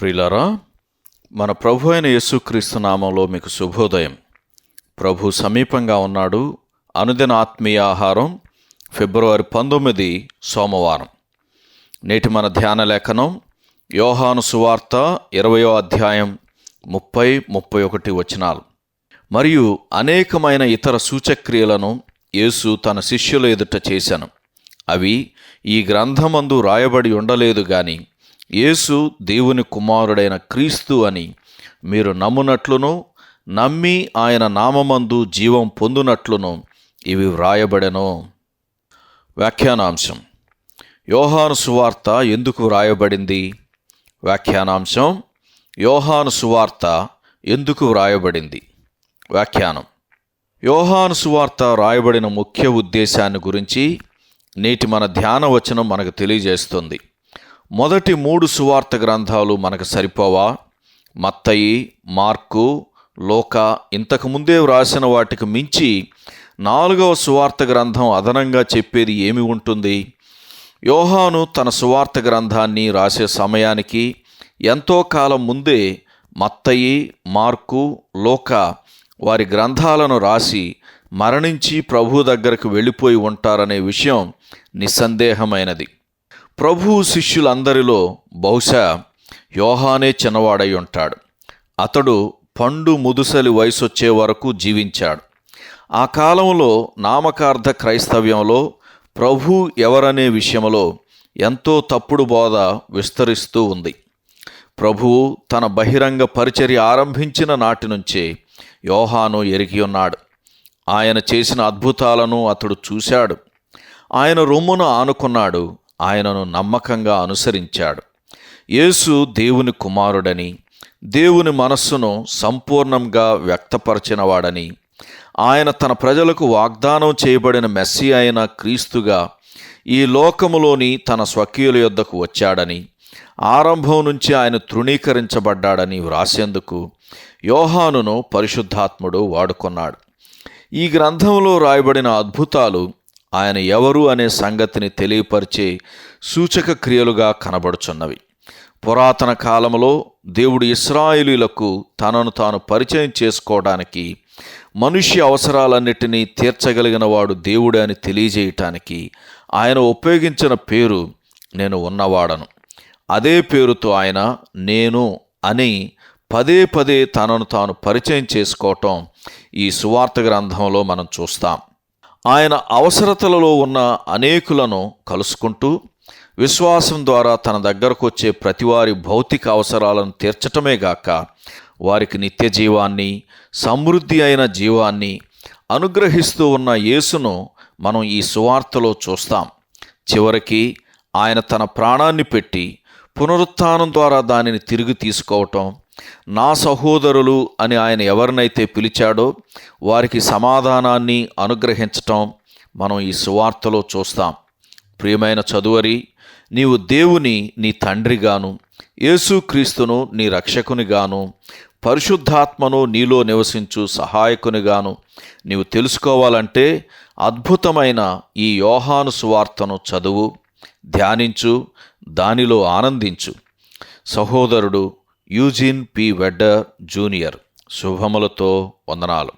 ప్రియులారా మన ప్రభు అయిన యేసుక్రీస్తు నామంలో మీకు శుభోదయం. ప్రభు సమీపంగా ఉన్నాడు. అనుదిన ఆత్మీయ ఆహారం ఫిబ్రవరి పంతొమ్మిది సోమవారం. నేటి మన ధ్యాన లేఖనం యోహాను సువార్త ఇరవయో అధ్యాయం ముప్పై ముప్పై ఒకటి వచనాలు. మరియు అనేకమైన ఇతర సూచక్రియలను యేసు తన శిష్యుల ఎదుట చేశాను. అవి ఈ గ్రంథమందు రాయబడి ఉండలేదు గాని యేసు దేవుని కుమారుడైన క్రీస్తు అని మీరు నమ్మునట్లును నమ్మి ఆయన నామమందు జీవం పొందునట్లును ఇవి వ్రాయబడెను. వ్యాఖ్యానాంశం. యోహాను సువార్త ఎందుకు వ్రాయబడింది? వ్యాఖ్యానాంశం. యోహాను సువార్త ఎందుకు వ్రాయబడింది? వ్యాఖ్యానం. యోహాను సువార్త రాయబడిన ముఖ్య ఉద్దేశాన్ని గురించి నేటి మన ధ్యాన వచనం మనకు తెలియజేస్తుంది. మొదటి మూడు సువార్త గ్రంథాలు మనకు సరిపోవా? మత్తయి మార్కు లోక ఇంతకు ముందే వ్రాసిన వాటికి మించి నాలుగవ సువార్త గ్రంథం అదనంగా చెప్పేది ఏమి ఉంటుంది? యోహాను తన సువార్త గ్రంథాన్ని రాసే సమయానికి ఎంతో కాలం ముందే మత్తయి మార్కు లోక వారి గ్రంథాలను రాసి మరణించి ప్రభు దగ్గరకు వెళ్ళిపోయి ఉంటారనే విషయం నిస్సందేహమైనది. ప్రభు శిష్యులందరిలో బహుశా యోహానే చిన్నవాడై ఉంటాడు. అతడు పండు ముదుసలి వయసొచ్చే వరకు జీవించాడు. ఆ కాలంలో నామకార్థ క్రైస్తవ్యంలో ప్రభు ఎవరనే విషయంలో ఎంతో తప్పుడు బోధ విస్తరిస్తూ ఉంది. ప్రభువు తన బహిరంగ పరిచర్య ఆరంభించిన నాటి నుంచే యోహాను ఎరిగి ఉన్నాడు. ఆయన చేసిన అద్భుతాలను అతడు చూశాడు. ఆయన రొమ్మును ఆనుకున్నాడు. ఆయనను నమ్మకంగా అనుసరించాడు. యేసు దేవుని కుమారుడని దేవుని మనస్సును సంపూర్ణంగా వ్యక్తపరచినవాడని ఆయన తన ప్రజలకు వాగ్దానం చేయబడిన మెస్సి అయిన క్రీస్తుగా ఈ లోకములోని తన స్వకీయుల యొద్దకు వచ్చాడని ఆరంభం నుంచి ఆయన తృణీకరించబడ్డాడని వ్రాసేందుకు యోహానును పరిశుద్ధాత్ముడు వాడుకున్నాడు. ఈ గ్రంథంలో రాయబడిన అద్భుతాలు ఆయన ఎవరు అనే సంగతిని తెలియపరిచే సూచక క్రియలుగా కనబడుచున్నవి. పురాతన కాలంలో దేవుడు ఇస్రాయేలీలకు తనను తాను పరిచయం చేసుకోవడానికి మనుష్య అవసరాలన్నిటినీ తీర్చగలిగిన వాడు దేవుడే అని తెలియజేయటానికి ఆయన ఉపయోగించిన పేరు నేను ఉన్నవాడను. అదే పేరుతో ఆయన నేను అని పదే పదే తనను తాను పరిచయం చేసుకోవటం ఈ సువార్త గ్రంథంలో మనం చూస్తాం. ఆయన అవసరతలలో ఉన్న అనేకులను కలుసుకుంటూ విశ్వాసం ద్వారా తన దగ్గరకు వచ్చే ప్రతివారి భౌతిక అవసరాలను తీర్చటమే గాక వారికి నిత్య జీవాన్ని సమృద్ధి అయిన జీవాన్ని అనుగ్రహిస్తూ ఉన్న యేసును మనం ఈ సువార్తలో చూస్తాం. చివరికి ఆయన తన ప్రాణాన్ని పెట్టి పునరుత్థానం ద్వారా దానిని తిరిగి తీసుకోవటం నా సహోదరులు అని ఆయన ఎవరినైతే పిలిచాడో వారికి సమాధానాన్ని అనుగ్రహించటం మనం ఈ సువార్తలో చూస్తాం. ప్రియమైన చదువరి నీవు దేవుని నీ తండ్రిగాను యేసుక్రీస్తును నీ రక్షకునిగాను పరిశుద్ధాత్మను నీలో నివసించు సహాయకునిగాను నీవు తెలుసుకోవాలంటే అద్భుతమైన ఈ యోహాను సువార్తను చదువు ధ్యానించు దానిలో ఆనందించు. సహోదరుడు యూజిన్ పి వెడ్డర్ జూనియర్. శుభములతో వందనాలు.